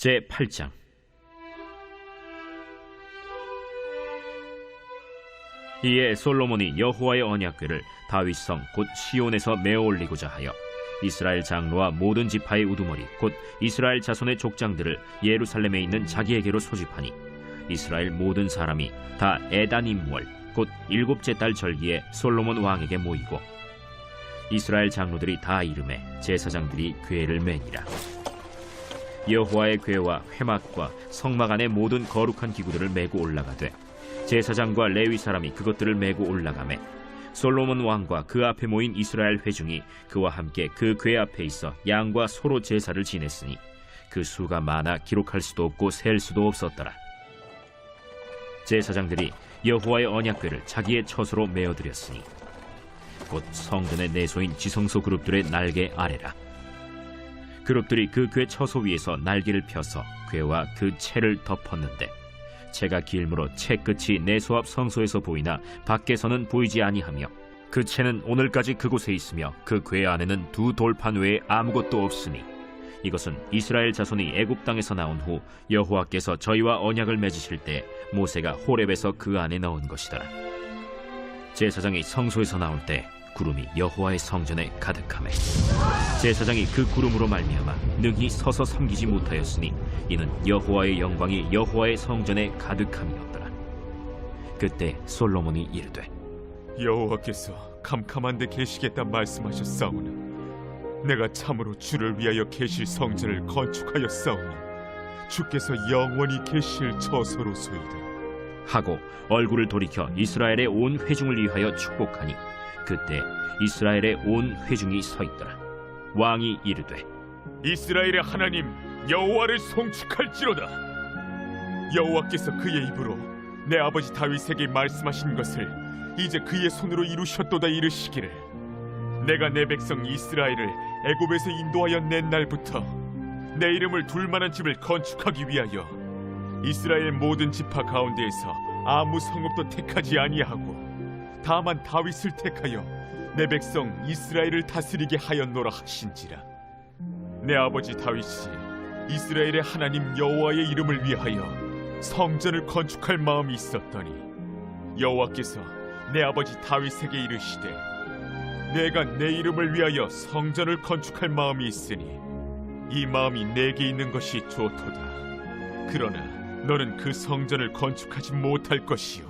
제 8장. 이에 솔로몬이 여호와의 언약궤를 다윗성 곧 시온에서 메어 올리고자 하여 이스라엘 장로와 모든 지파의 우두머리 곧 이스라엘 자손의 족장들을 예루살렘에 있는 자기에게로 소집하니 이스라엘 모든 사람이 다 에다님월 곧 일곱째 달 절기에 솔로몬 왕에게 모이고 이스라엘 장로들이 다 이름에 제사장들이 궤를 매니라 여호와의 궤와 회막과 성막 안의 모든 거룩한 기구들을 메고 올라가되 제사장과 레위 사람이 그것들을 메고 올라가매 솔로몬 왕과 그 앞에 모인 이스라엘 회중이 그와 함께 그 궤 앞에 있어 양과 소로 제사를 지냈으니 그 수가 많아 기록할 수도 없고 셀 수도 없었더라. 제사장들이 여호와의 언약궤를 자기의 처소로 메어드렸으니 곧 성전의 내소인 지성소 그룹들의 날개 아래라 그룹들이 그궤 처소 위에서 날개를 펴서 궤와 그 채를 덮었는데 채가 길므로 채 끝이 내소 앞 성소에서 보이나 밖에서는 보이지 아니하며 그 채는 오늘까지 그곳에 있으며 그궤 안에는 두 돌판 외에 아무것도 없으니 이것은 이스라엘 자손이 애굽 땅에서 나온 후 여호와께서 저희와 언약을 맺으실 때 모세가 호렙에서 그 안에 넣은 것이더라. 제사장이 성소에서 나올 때 구름이 여호와의 성전에 가득하매 제사장이 그 구름으로 말미암아 능히 서서 섬기지 못하였으니 이는 여호와의 영광이 여호와의 성전에 가득함이었더라. 그때 솔로몬이 이르되 여호와께서 캄캄한데 계시겠다 말씀하셨사오나 내가 참으로 주를 위하여 계실 성전을 건축하였사오니 주께서 영원히 계실 처소로소이다 하고 얼굴을 돌이켜 이스라엘의 온 회중을 위하여 축복하니 그때 이스라엘의 온 회중이 서 있더라. 왕이 이르되 이스라엘의 하나님 여호와를 송축할지로다. 여호와께서 그의 입으로 내 아버지 다윗에게 말씀하신 것을 이제 그의 손으로 이루셨도다 이르시기를 내가 내 백성 이스라엘을 애굽에서 인도하여 낸 날부터 내 이름을 둘 만한 집을 건축하기 위하여 이스라엘 모든 지파 가운데에서 아무 성읍도 택하지 아니하고 다만 다윗을 택하여 내 백성 이스라엘을 다스리게 하였노라 하신지라. 내 아버지 다윗이 이스라엘의 하나님 여호와의 이름을 위하여 성전을 건축할 마음이 있었더니 여호와께서 내 아버지 다윗에게 이르시되 내가 내 이름을 위하여 성전을 건축할 마음이 있으니 이 마음이 내게 있는 것이 좋도다. 그러나 너는 그 성전을 건축하지 못할 것이요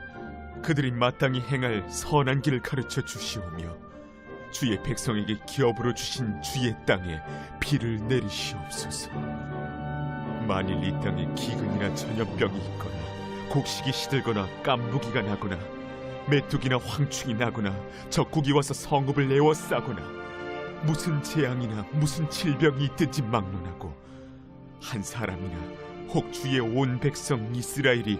그들이 마땅히 행할 선한 길을 가르쳐 주시오며 주의 백성에게 기업으로 주신 주의 땅에 비를 내리시옵소서. 만일 이 땅에 기근이나 전염병이 있거나 곡식이 시들거나 깐부기가 나거나 메뚜기나 황충이 나거나 적국이 와서 성읍을 에워싸거나 무슨 재앙이나 무슨 질병이 있든지 막론하고 한 사람이나 혹 주의 온 백성 이스라엘이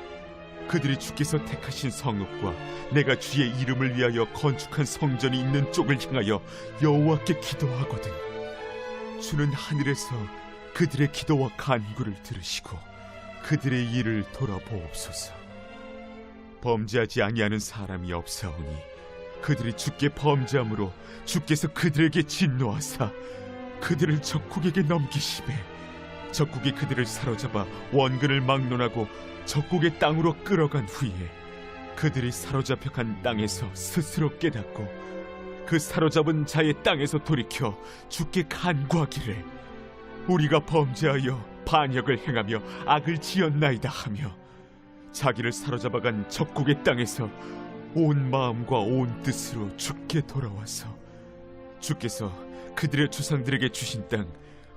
그들이 주께서 택하신 성읍과 내가 주의 이름을 위하여 건축한 성전이 있는 쪽을 향하여 여호와께 기도하거든. 주는 하늘에서 그들의 기도와 간구를 들으시고 그들의 일을 돌아보옵소서. 범죄하지 아니하는 사람이 없사오니 그들이 주께 범죄함으로 주께서 그들에게 진노하사 그들을 적국에게 넘기시매 적국이 그들을 사로잡아 원근을 막론하고 적국의 땅으로 끌어간 후에 그들이 사로잡혀 간 땅에서 스스로 깨닫고 그 사로잡은 자의 땅에서 돌이켜 주께 간구하기를 우리가 범죄하여 반역을 행하며 악을 지었나이다 하며 자기를 사로잡아간 적국의 땅에서 온 마음과 온 뜻으로 주께 돌아와서 주께서 그들의 조상들에게 주신 땅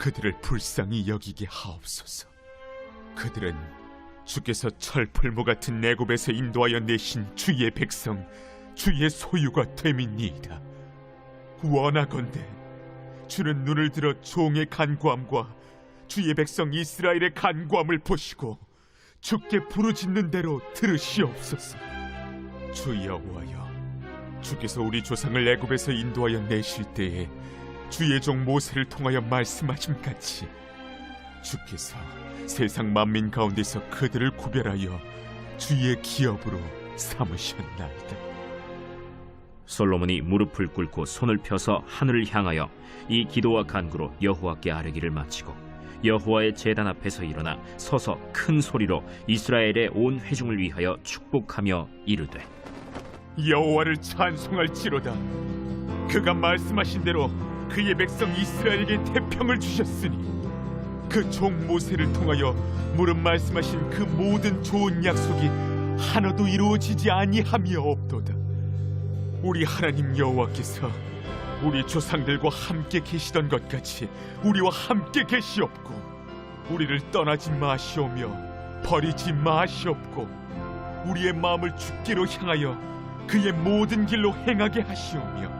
그들을 불쌍히 여기게 하옵소서. 그들은 주께서 철풀무 같은 내굽에서 인도하여 내신 주의 백성 주의 소유가 됨이니이다 원하건대 주는 눈을 들어 종의 간구함과 주의 백성 이스라엘의 간구함을 보시고 주께 부르짖는 대로 들으시옵소서 주 여호와여 주께서 우리 조상을 애굽에서 인도하여 내실 때에 주의 종 모세를 통하여 말씀하신 같이 주께서 세상 만민 가운데서 그들을 구별하여 주의 기업으로 삼으셨나이다. 솔로몬이 무릎을 꿇고 손을 펴서 하늘을 향하여 이 기도와 간구로 여호와께 아뢰기를 마치고 여호와의 제단 앞에서 일어나 서서 큰 소리로 이스라엘의 온 회중을 위하여 축복하며 이르되 여호와를 찬송할지로다. 그가 말씀하신 대로 그의 백성 이스라엘에게 태평을 주셨으니 그 종 모세를 통하여 무릇 말씀하신 그 모든 좋은 약속이 하나도 이루어지지 아니하며 없도다. 우리 하나님 여호와께서 우리 조상들과 함께 계시던 것 같이 우리와 함께 계시옵고 우리를 떠나지 마시오며 버리지 마시옵고 우리의 마음을 주께로 향하여 그의 모든 길로 행하게 하시오며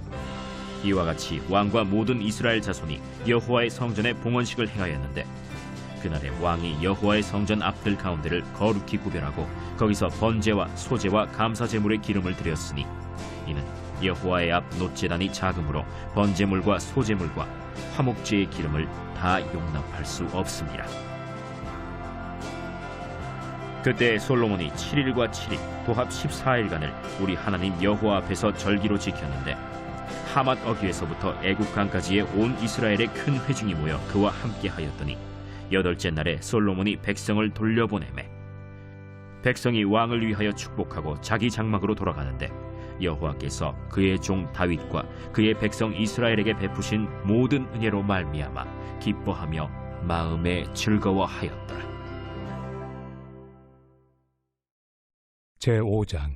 이와 같이 왕과 모든 이스라엘 자손이 여호와의 성전에 봉헌식을 행하였는데 그날에 왕이 여호와의 성전 앞들 가운데를 거룩히 구별하고 거기서 번제와 소제와 감사 제물의 기름을 드렸으니 이는 여호와의 앞 노제단이 작으므로 번제물과 소제물과 화목제의 기름을 다 용납할 수 없습니다. 그때 솔로몬이 7일과 7일 도합 14일간을 우리 하나님 여호와 앞에서 절기로 지켰는데 하맛 어귀에서부터 애굽 강까지의 온 이스라엘의 큰 회중이 모여 그와 함께 하였더니 여덟째 날에 솔로몬이 백성을 돌려보내매 백성이 왕을 위하여 축복하고 자기 장막으로 돌아가는데 여호와께서 그의 종 다윗과 그의 백성 이스라엘에게 베푸신 모든 은혜로 말미암아 기뻐하며 마음에 즐거워하였더라. 제 5장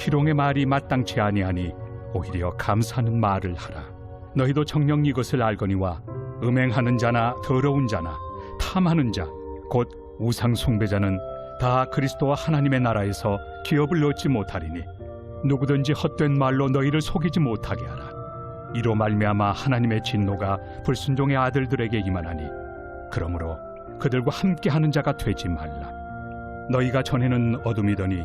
희롱의 말이 마땅치 아니하니 오히려 감사하는 말을 하라 너희도 정녕 이것을 알거니와 음행하는 자나 더러운 자나 탐하는 자 곧 우상 숭배자는 다 그리스도와 하나님의 나라에서 기업을 얻지 못하리니 누구든지 헛된 말로 너희를 속이지 못하게 하라 이로 말미암아 하나님의 진노가 불순종의 아들들에게 임하나니 그러므로 그들과 함께하는 자가 되지 말라. 너희가 전에는 어둠이더니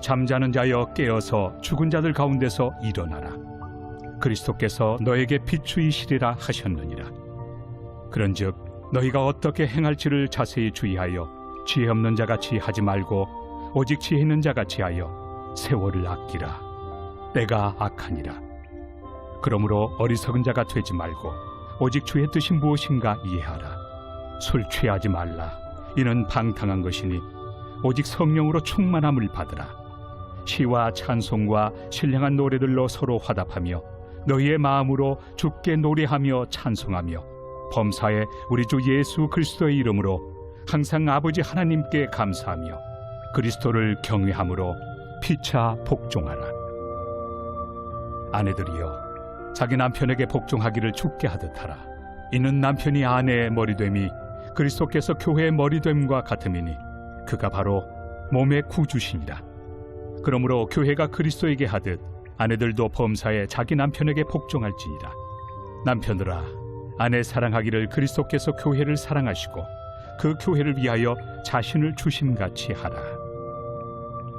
잠자는 자여 깨어서 죽은 자들 가운데서 일어나라. 그리스도께서 너에게 비추이시리라 하셨느니라. 그런즉 너희가 어떻게 행할지를 자세히 주의하여 지혜 없는 자 같이 하지 말고 오직 지혜 있는 자 같이 하여 세월을 아끼라. 때가 악하니라. 그러므로 어리석은 자가 되지 말고 오직 주의 뜻이 무엇인가 이해하라. 술 취하지 말라. 이는 방탕한 것이니 오직 성령으로 충만함을 받으라 시와 찬송과 신령한 노래들로 서로 화답하며 너희의 마음으로 주께 노래하며 찬송하며 범사에 우리 주 예수 그리스도의 이름으로 항상 아버지 하나님께 감사하며 그리스도를 경외함으로 피차 복종하라. 아내들이여 자기 남편에게 복종하기를 죽게 하듯 하라. 이는 남편이 아내의 머리됨이 그리스도께서 교회의 머리됨과 같음이니 그가 바로 몸의 구주시니라. 그러므로 교회가 그리스도에게 하듯 아내들도 범사에 자기 남편에게 복종할지니라. 남편들아, 아내 사랑하기를 그리스도께서 교회를 사랑하시고 그 교회를 위하여 자신을 주심같이 하라.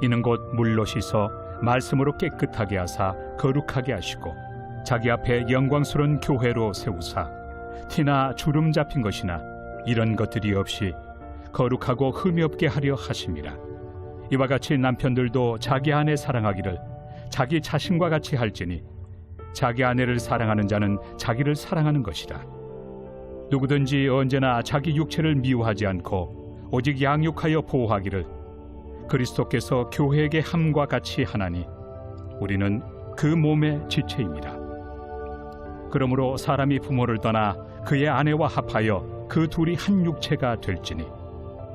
이는 곧 물로 씻어 말씀으로 깨끗하게 하사 거룩하게 하시고 자기 앞에 영광스러운 교회로 세우사 티나 주름 잡힌 것이나 이런 것들이 없이 거룩하고 흠이 없게 하려 하심이라. 이와 같이 남편들도 자기 아내 사랑하기를 자기 자신과 같이 할지니 자기 아내를 사랑하는 자는 자기를 사랑하는 것이라. 누구든지 언제나 자기 육체를 미워하지 않고 오직 양육하여 보호하기를 그리스도께서 교회에게 함과 같이 하나니 우리는 그 몸의 지체입니다. 그러므로 사람이 부모를 떠나 그의 아내와 합하여 그 둘이 한 육체가 될지니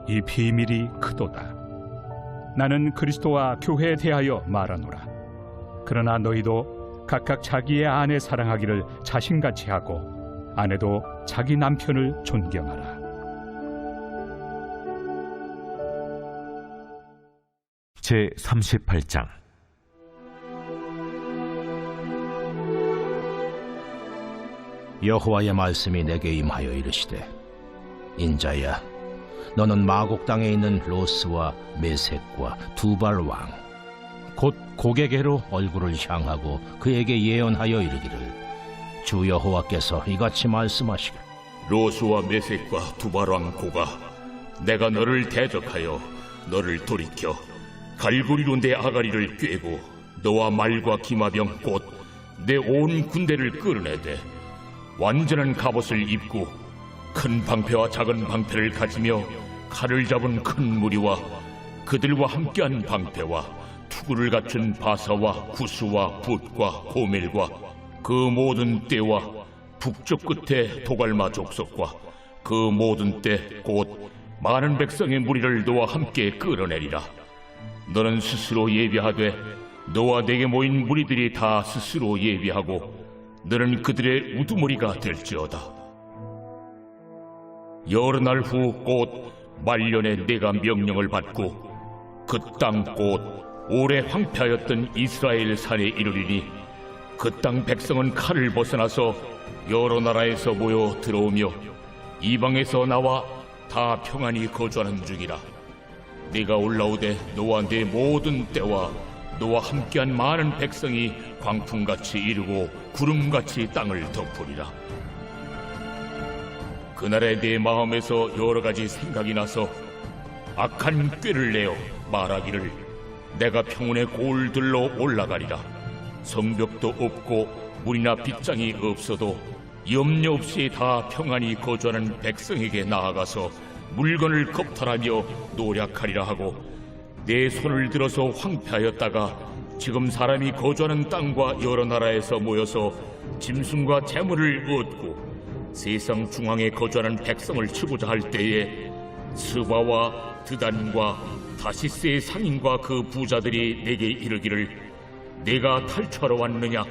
이 비밀이 크도다. 나는 그리스도와 교회에 대하여 말하노라. 그러나 너희도 각각 자기의 아내 사랑하기를 자신같이 하고 아내도 자기 남편을 존경하라. 제 38장 여호와의 말씀이 내게 임하여 이르시되 인자야 너는 마곡 땅에 있는 로스와 메색과 두발 왕 곧 고개게로 얼굴을 향하고 그에게 예언하여 이르기를 주 여호와께서 이같이 말씀하시길. 로스와 메색과 두바랑 고가 내가 너를 대적하여 너를 돌이켜 갈고리로 내 아가리를 꿰고 너와 말과 기마병 곧 내 온 군대를 끌어내되 완전한 갑옷을 입고 큰 방패와 작은 방패를 가지며 칼을 잡은 큰 무리와 그들과 함께한 방패와 투구를 갖춘 바사와 구스와 붓과 고멜과 그 모든 때와 북쪽 끝에 도갈마 족속과 그 모든 때 곧 많은 백성의 무리를 너와 함께 끌어내리라. 너는 스스로 예비하되 너와 내게 모인 무리들이 다 스스로 예비하고 너는 그들의 우두머리가 될지어다. 여러 날 후 곧 말년에 내가 명령을 받고 그땅곧 오래 황폐하였던 이스라엘 산에 이르리니 그 땅 백성은 칼을 벗어나서 여러 나라에서 모여 들어오며 이방에서 나와 다 평안히 거주하는 중이라. 네가 올라오되 너와 내 모든 때와 너와 함께한 많은 백성이 광풍같이 이르고 구름같이 땅을 덮으리라 그날에 내 마음에서 여러 가지 생각이 나서 악한 꾀를 내어 말하기를 내가 평온의 골들로 올라가리라. 성벽도 없고 물이나 빗장이 없어도 염려 없이 다 평안히 거주하는 백성에게 나아가서 물건을 겁탈하며 노력하리라 하고 내 손을 들어서 황폐하였다가 지금 사람이 거주하는 땅과 여러 나라에서 모여서 짐승과 재물을 얻고 세상 중앙에 거주하는 백성을 치고자 할 때에 스바와 드단과 다시스의 상인과 그 부자들이 내게 이르기를 내가 탈출하러 왔느냐?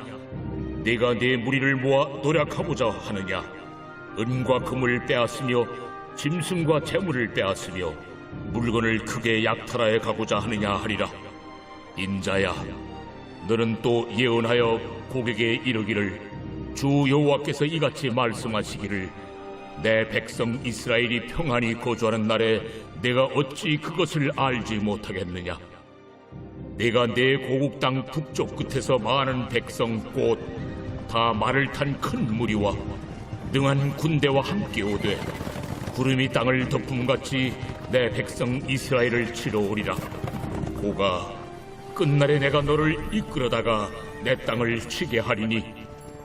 내가 내 무리를 모아 노력하고자 하느냐? 은과 금을 빼앗으며 짐승과 재물을 빼앗으며 물건을 크게 약탈하여 가고자 하느냐 하리라. 인자야 너는 또 예언하여 고객에 이르기를 주 여호와께서 이같이 말씀하시기를 내 백성 이스라엘이 평안히 거주하는 날에 내가 어찌 그것을 알지 못하겠느냐 내가 내 고국 땅 북쪽 끝에서 많은 백성 곧 다 말을 탄 큰 무리와 능한 군대와 함께 오되 구름이 땅을 덮음같이 내 백성 이스라엘을 치러 오리라. 오가 끝날에 내가 너를 이끌어다가 내 땅을 치게 하리니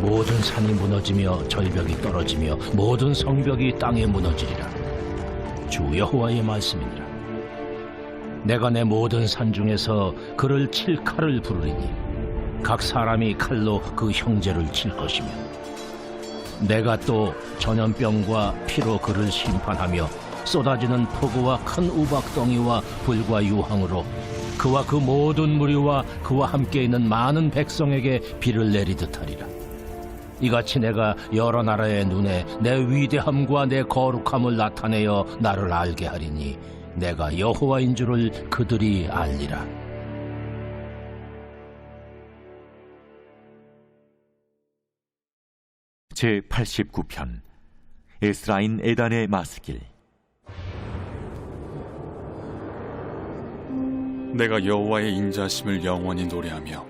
모든 산이 무너지며 절벽이 떨어지며 모든 성벽이 땅에 무너지리라. 주 여호와의 말씀이니라. 내가 내 모든 산 중에서 그를 칠 칼을 부르리니 각 사람이 칼로 그 형제를 칠 것이며 내가 또 전염병과 피로 그를 심판하며 쏟아지는 폭우와 큰 우박덩이와 불과 유황으로 그와 그 모든 무리와 그와 함께 있는 많은 백성에게 비를 내리듯 하리라 이같이 내가 여러 나라의 눈에 내 위대함과 내 거룩함을 나타내어 나를 알게 하리니 내가 여호와인 줄을 그들이 알리라. 제 89편 에스라인 에단의 마스길 내가 여호와의 인자심을 영원히 노래하며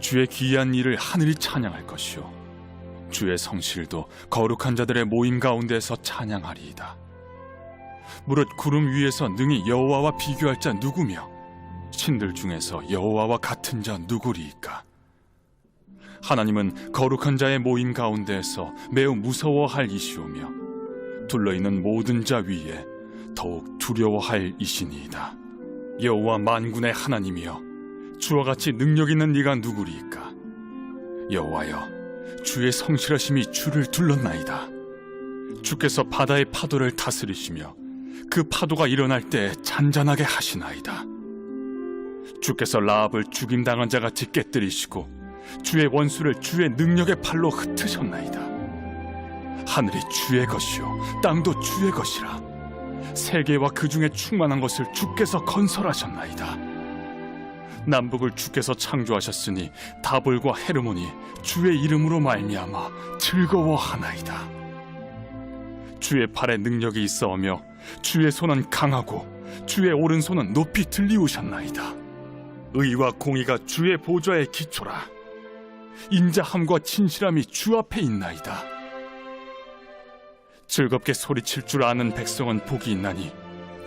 주의 귀한 일을 하늘이 찬양할 것이요. 주의 성실도 거룩한 자들의 모임 가운데서 찬양하리이다. 무릇 구름 위에서 능히 여호와와 비교할 자 누구며 신들 중에서 여호와와 같은 자 누구리이까? 하나님은 거룩한 자의 모임 가운데에서 매우 무서워할 이시오며 둘러 있는 모든 자 위에 더욱 두려워할 이시니이다. 여호와 만군의 하나님이여 주와 같이 능력 있는 네가 누구리이까? 여호와여, 주의 성실하심이 주를 둘렀나이다. 주께서 바다의 파도를 다스리시며 그 파도가 일어날 때 잔잔하게 하시나이다. 주께서 라합을 죽임 당한 자 같이 깨뜨리시고 주의 원수를 주의 능력의 팔로 흩으셨나이다. 하늘이 주의 것이요 땅도 주의 것이라. 세계와 그 중에 충만한 것을 주께서 건설하셨나이다. 남북을 주께서 창조하셨으니 다볼과 헤르몬이 주의 이름으로 말미암아 즐거워하나이다. 주의 팔에 능력이 있어오며 주의 손은 강하고 주의 오른손은 높이 들리우셨나이다. 의와 공의가 주의 보좌의 기초라. 인자함과 진실함이 주 앞에 있나이다. 즐겁게 소리칠 줄 아는 백성은 복이 있나니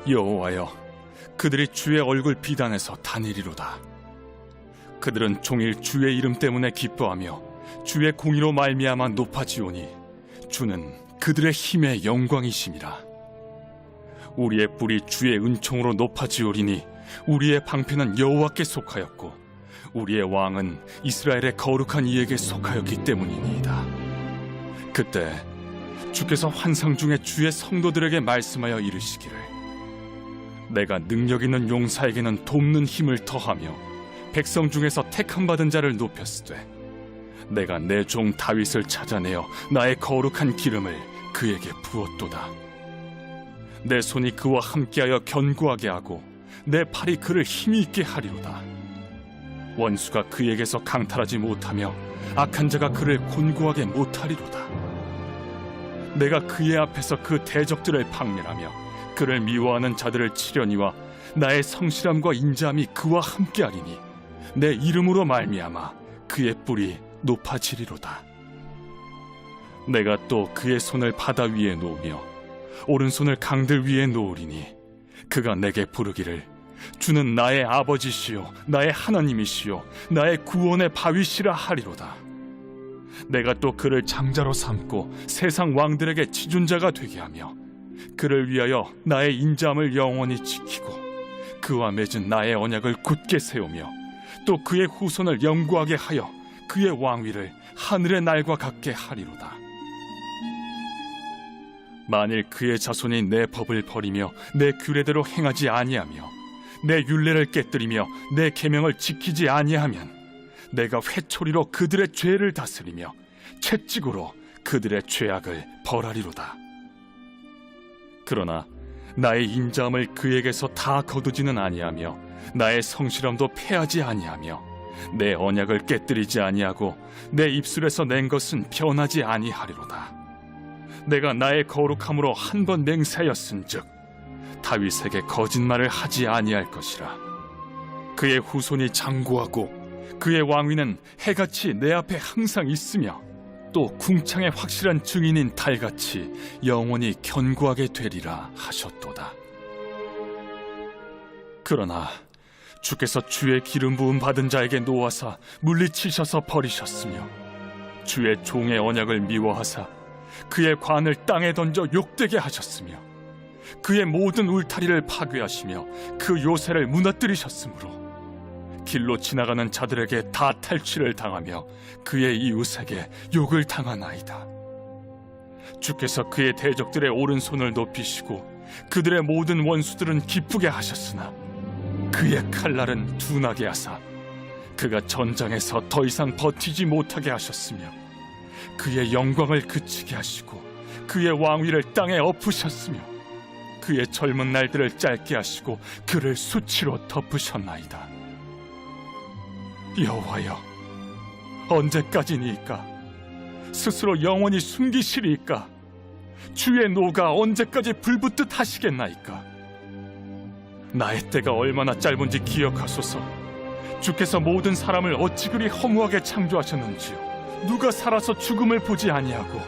여호와여 그들이 주의 얼굴 비단에서 다니리로다. 그들은 종일 주의 이름 때문에 기뻐하며 주의 공의로 말미암아 높아지오니 주는 그들의 힘의 영광이심이라. 우리의 뿔이 주의 은총으로 높아지오리니 우리의 방패는 여호와께 속하였고 우리의 왕은 이스라엘의 거룩한 이에게 속하였기 때문이니이다. 그때 주께서 환상 중에 주의 성도들에게 말씀하여 이르시기를 내가 능력 있는 용사에게는 돕는 힘을 더하며 백성 중에서 택함 받은 자를 높였으되 내가 내 종 다윗을 찾아내어 나의 거룩한 기름을 그에게 부었도다. 내 손이 그와 함께하여 견고하게 하고 내 팔이 그를 힘이 있게 하리로다. 원수가 그에게서 강탈하지 못하며 악한 자가 그를 곤고하게 못하리로다. 내가 그의 앞에서 그 대적들을 박멸하며 그를 미워하는 자들을 치려니와 나의 성실함과 인자함이 그와 함께하리니 내 이름으로 말미암아 그의 뿔이 높아지리로다. 내가 또 그의 손을 바다 위에 놓으며 오른손을 강들 위에 놓으리니 그가 내게 부르기를 주는 나의 아버지시요 나의 하나님이시요 나의 구원의 바위시라 하리로다. 내가 또 그를 장자로 삼고 세상 왕들에게 지존자가 되게 하며 그를 위하여 나의 인자함을 영원히 지키고 그와 맺은 나의 언약을 굳게 세우며 또 그의 후손을 영구하게 하여 그의 왕위를 하늘의 날과 같게 하리로다. 만일 그의 자손이 내 법을 버리며 내 규례대로 행하지 아니하며 내 율례를 깨뜨리며 내 계명을 지키지 아니하면 내가 회초리로 그들의 죄를 다스리며 채찍으로 그들의 죄악을 벌하리로다. 그러나 나의 인자함을 그에게서 다 거두지는 아니하며 나의 성실함도 패하지 아니하며 내 언약을 깨뜨리지 아니하고 내 입술에서 낸 것은 변하지 아니하리로다. 내가 나의 거룩함으로 한 번 맹세하였은즉 다윗에게 거짓말을 하지 아니할 것이라. 그의 후손이 장구하고 그의 왕위는 해같이 내 앞에 항상 있으며 또 궁창의 확실한 증인인 달같이 영원히 견고하게 되리라 하셨도다. 그러나 주께서 주의 기름 부음 받은 자에게 놓아사 물리치셔서 버리셨으며 주의 종의 언약을 미워하사 그의 관을 땅에 던져 욕되게 하셨으며 그의 모든 울타리를 파괴하시며 그 요새를 무너뜨리셨으므로 길로 지나가는 자들에게 다 탈취를 당하며 그의 이웃에게 욕을 당하나이다. 주께서 그의 대적들의 오른손을 높이시고 그들의 모든 원수들은 기쁘게 하셨으나 그의 칼날은 둔하게 하사 그가 전장에서 더 이상 버티지 못하게 하셨으며 그의 영광을 그치게 하시고 그의 왕위를 땅에 엎으셨으며 그의 젊은 날들을 짧게 하시고 그를 수치로 덮으셨나이다. 여호와여, 언제까지니까? 스스로 영원히 숨기시리이까? 주의 노가 언제까지 불붙듯 하시겠나이까? 나의 때가 얼마나 짧은지 기억하소서. 주께서 모든 사람을 어찌 그리 허무하게 창조하셨는지요. 누가 살아서 죽음을 보지 아니하고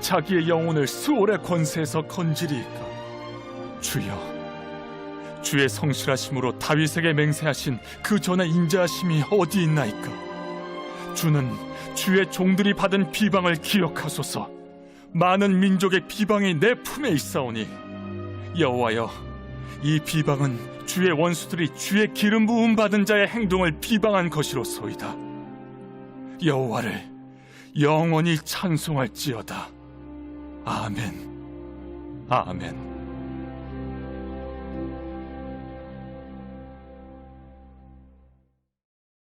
자기의 영혼을 수월의 권세에서 건지리이까? 주여, 주의 성실하심으로 다윗에게 맹세하신 그 전의 인자하심이 어디 있나이까? 주는 주의 종들이 받은 비방을 기억하소서. 많은 민족의 비방이 내 품에 있사오니 여호와여, 이 비방은 주의 원수들이 주의 기름 부음 받은 자의 행동을 비방한 것이로소이다. 여호와를 영원히 찬송할지어다. 아멘. 아멘.